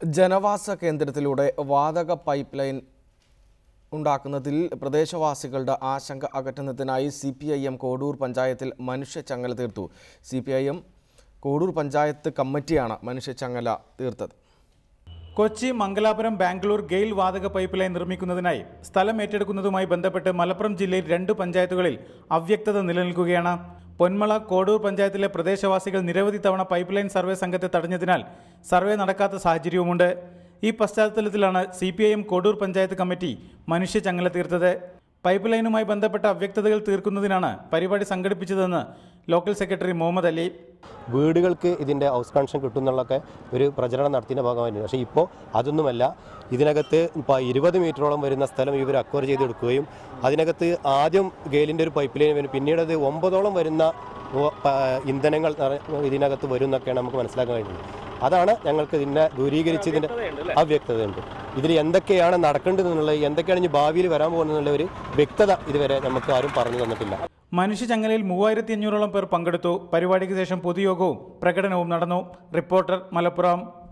ജനവാസ കേന്ദ്രത്തിലൂടെ വാതക pipe line ഉണ്ടാക്കുന്നതിൽ പ്രദേശവാസികളുടെ ആശങ്ക അകറ്റുന്നതിനായി C P I M Kodur പഞ്ചായത്തിൽ മനുഷ്യച്ചങ്ങല തീർത്തു. C P I M Kodur panchayat കമ്മിറ്റിയാണ് മനുഷ്യച്ചങ്ങല തീർത്തത്. കൊച്ചി മംഗലാപുരം ബാംഗ്ലൂർ ഗെയിൽ വാതക പൈപ്പ് ലൈൻ നിർമ്മിക്കുന്നതിനായി സ്ഥലം ഏറ്റെടുക്കുന്നതുമായി ബന്ധപ്പെട്ട് മലപ്പുറം ജില്ലയിൽ രണ്ട് പഞ്ചായത്തുകളിൽ അവ്യക്തത നിലനിൽക്കുകയാണ്. പൊന്മള കോടൂർ പഞ്ചായത്തിലെ പ്രദേശവാസികൾ നിരവധി തവണ പൈപ്പ് ലൈൻ സർവേ സംഘത്തെ തടഞ്ഞതിനാൽ സർവേ നടക്കാത്ത സാഹചര്യവുമുണ്ട്. ഈ പശ്ചാത്തലത്തിലാണ് സി കോടൂർ പഞ്ചായത്ത് കമ്മിറ്റി മനുഷ്യ ചങ്ങല തീർത്തത്. പൈപ്പ് ലൈനുമായി ബന്ധപ്പെട്ട അവ്യക്തതകൾ തീർക്കുന്നതിനാണ് പരിപാടി സംഘടിപ്പിച്ചതെന്ന് ലോക്കൽ സെക്രട്ടറി മുഹമ്മദ് അലി. വീടുകൾക്ക് ഇതിന്റെ ഹൗസ് കണക്ഷൻ കിട്ടുന്നുള്ളൊക്കെ ഒരു പ്രചരണം നടത്തിയ ഭാഗമായിരുന്നു. പക്ഷേ ഇപ്പോൾ അതൊന്നുമല്ല. ഇതിനകത്ത് ഇപ്പോൾ ഇരുപത് മീറ്ററോളം വരുന്ന സ്ഥലം ഇവർ അക്വയർ ചെയ്തെടുക്കുകയും അതിനകത്ത് ആദ്യം ഗെയിലിന്റെ ഒരു പൈപ്പ് ലൈൻ വരും പിന്നീട് അത് ഒമ്പതോളം വരുന്ന ഇന്ധനങ്ങൾ ഇതിനകത്ത് വരും എന്നൊക്കെയാണ് നമുക്ക് മനസ്സിലാക്കാൻ കഴിഞ്ഞത് അതാണ് ഞങ്ങൾക്ക് ഇതിനെ ദൂരീകരിച്ചതിന്റെ അവ്യക്തതയുണ്ട് ഇതിൽ എന്തൊക്കെയാണ് നടക്കേണ്ടതെന്നുള്ളത് എന്തൊക്കെയാണ് ഇനി ഭാവിയിൽ വരാൻ പോകുന്നതെന്നുള്ള ഒരു വ്യക്തത ഇതുവരെ നമുക്ക് ആരും പറഞ്ഞു തന്നിട്ടില്ല. മനുഷ്യ ചങ്ങലയിൽ മൂവായിരത്തി അഞ്ഞൂറോളം പേർ പങ്കെടുത്തു. പരിപാടിക്ക് ശേഷം പൊതുയോഗവും പ്രകടനവും നടന്നു. റിപ്പോർട്ടർ മലപ്പുറം.